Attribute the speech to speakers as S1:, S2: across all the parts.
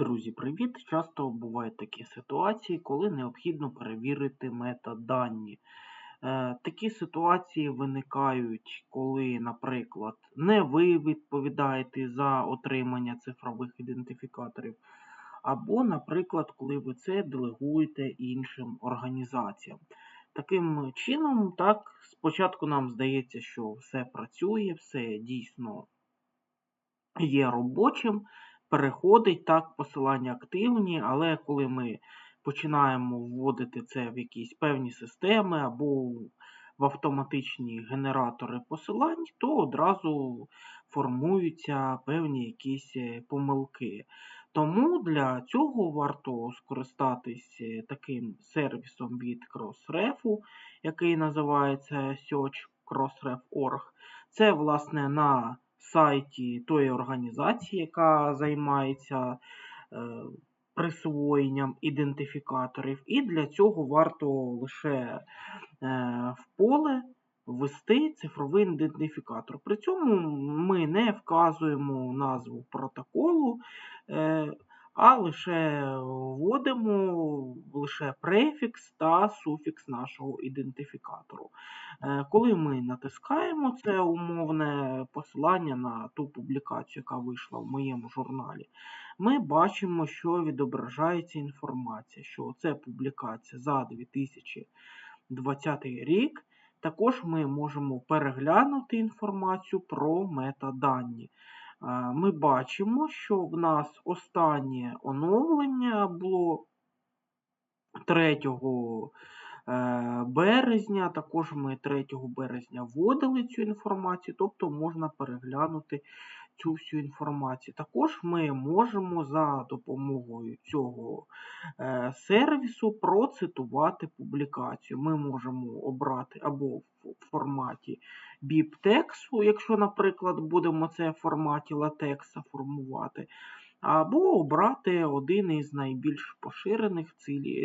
S1: Друзі, привіт! Часто бувають такі ситуації, коли необхідно перевірити метадані. Е, Такі ситуації виникають, коли, наприклад, не ви відповідаєте за отримання цифрових ідентифікаторів, або, наприклад, коли ви це делегуєте іншим організаціям. Таким чином, так, спочатку нам здається, що все працює, все дійсно є робочим, переходить так, посилання активні, але коли ми починаємо вводити це в якісь певні системи або в автоматичні генератори посилань, то одразу формуються певні якісь е, помилки. Тому для цього варто скористатись е, таким сервісом від Crossref, який називається Search Crossref.org. Це, власне, на сайті тої організації, яка займається е, присвоєнням ідентифікаторів. І для цього варто лише е, в поле ввести цифровий ідентифікатор. При цьому ми не вказуємо назву протоколу. А лише вводимо лише префікс та суфікс нашого ідентифікатору. Е, коли ми натискаємо це умовне посилання на ту публікацію, яка вийшла в моєму журналі, ми бачимо, що відображається інформація, що це публікація за 2020 рік. Також ми можемо переглянути інформацію про метадані ми бачимо, що в нас останнє оновлення було 3 е, березня. Також ми 3 березня вводили цю інформацію, тобто можна переглянути цю всю інформацію. Також ми можемо за допомогою цього е, сервісу процитувати публікацію. Ми можемо обрати або в форматі біп-тексту, якщо, наприклад, будемо це в форматі латекса формувати. Або обрати один із найбільш поширених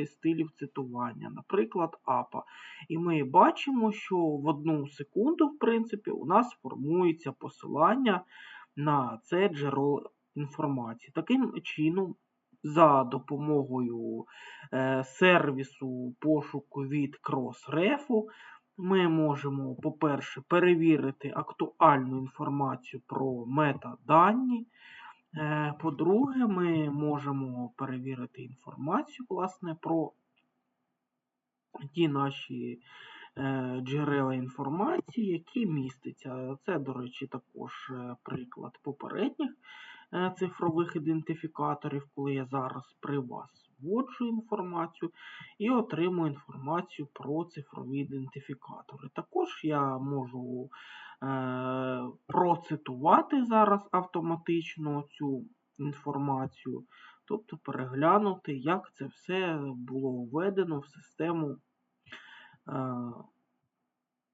S1: стилів цитування, наприклад, APA. І ми бачимо, що в одну секунду, в принципі, у нас формується посилання на це джерело інформації. Таким чином, за допомогою е, сервісу пошуку від Crossref, ми можемо, по-перше, перевірити актуальну інформацію про метадані. Е, по-друге, ми можемо перевірити інформацію власне, про ті наші джерела інформації, які містяться. Це, до речі, також е, приклад попередніх е, цифрових ідентифікаторів, коли я зараз при вас вводжу інформацію і отримую інформацію про цифрові ідентифікатори. Також я можу процитувати зараз автоматично цю інформацію, тобто переглянути, як це все було введено в систему.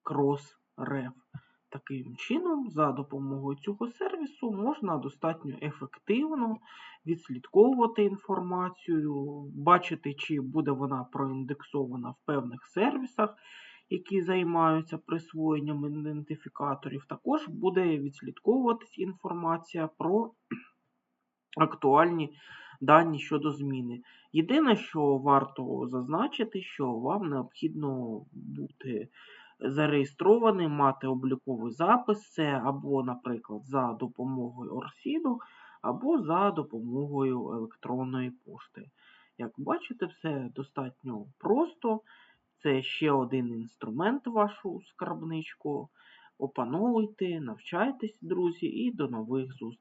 S1: Crossref. Таким чином, за допомогою цього сервісу можна достатньо ефективно відслідковувати інформацію, бачити, чи буде вона проіндексована в певних сервісах, які займаються присвоєнням ідентифікаторів. Також буде відслідковуватись інформація про актуальні дані щодо зміни. Єдине, що варто зазначити, що вам необхідно бути зареєстрованим, мати обліковий запис, це або, наприклад, за допомогою Орсіду, або за допомогою електронної пошти. Як бачите, все достатньо просто. Це ще один інструмент вашу скарбничку. Опановуйте, навчайтесь, друзі, і до нових зустрічей.